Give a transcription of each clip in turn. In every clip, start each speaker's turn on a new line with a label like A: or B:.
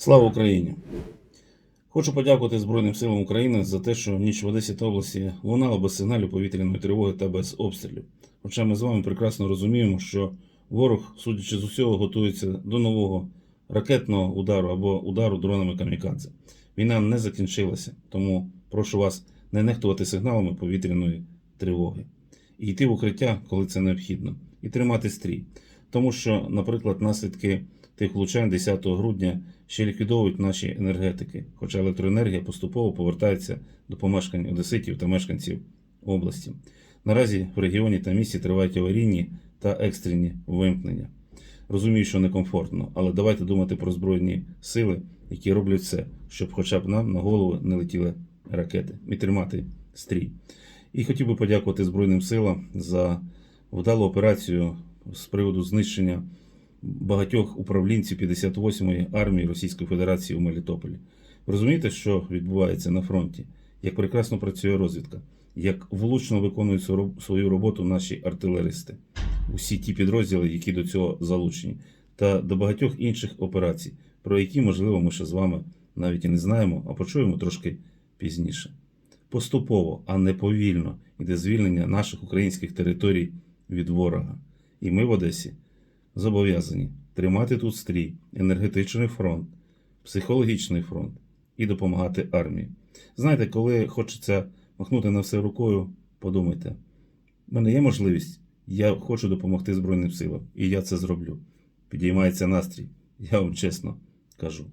A: Слава Україні! Хочу подякувати Збройним силам України за те, що ніч в Одесі та області лунала без сигналів повітряної тривоги та без обстрілів. Хоча ми з вами прекрасно розуміємо, що ворог, судячи з усього, готується до нового ракетного удару або удару дронами камікадзе. Війна не закінчилася, тому прошу вас не нехтувати сигналами повітряної тривоги і йти в укриття, коли це необхідно, і тримати стрій. Тому що, наприклад, наслідки тих влучань 10 грудня ще ліквідовують наші енергетики, хоча електроенергія поступово повертається до помешкань одеситів та мешканців області. Наразі в регіоні та місті тривають аварійні та екстрені вимкнення. Розумію, що некомфортно, але давайте думати про збройні сили, які роблять все, щоб хоча б нам на голову не летіли ракети і тримати стрій. І хотів би подякувати Збройним силам за вдалу операцію з приводу знищення багатьох управлінців 58-ї армії Російської Федерації у Мелітополі. Розумієте, що відбувається на фронті? Як прекрасно працює розвідка, як влучно виконують свою роботу наші артилеристи, усі ті підрозділи, які до цього залучені, та до багатьох інших операцій, про які, можливо, ми ще з вами навіть і не знаємо, а почуємо трошки пізніше. Поступово, а не повільно, йде звільнення наших українських територій від ворога. І ми в Одесі зобов'язані тримати тут стрій, енергетичний фронт, психологічний фронт і допомагати армії. Знаєте, коли хочеться махнути на все рукою, подумайте, в мене є можливість, я хочу допомогти Збройним силам, і я це зроблю. Підіймається настрій, я вам чесно кажу.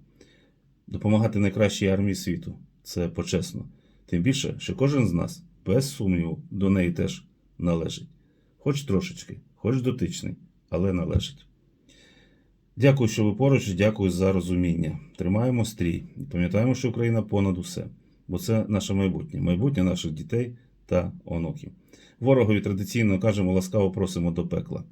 A: Допомагати найкращій армії світу це почесно. Тим більше, що кожен з нас, без сумніву, до неї теж належить. Хоч трошечки, хоч дотичний, але належить. Дякую, що ви поруч, дякую за розуміння. Тримаємо стрій і пам'ятаємо, що Україна понад усе, бо це наше майбутнє, майбутнє наших дітей та онуків. Ворогові традиційно кажемо, ласкаво просимо до пекла,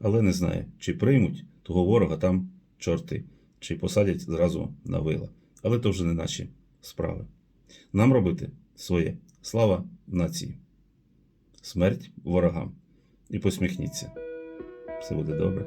A: але не знає, чи приймуть того ворога там чорти, чи посадять зразу на вила. Але то вже не наші справи. Нам робити своє. Слава нації. Смерть ворогам. І посміхніться. Все буде добре.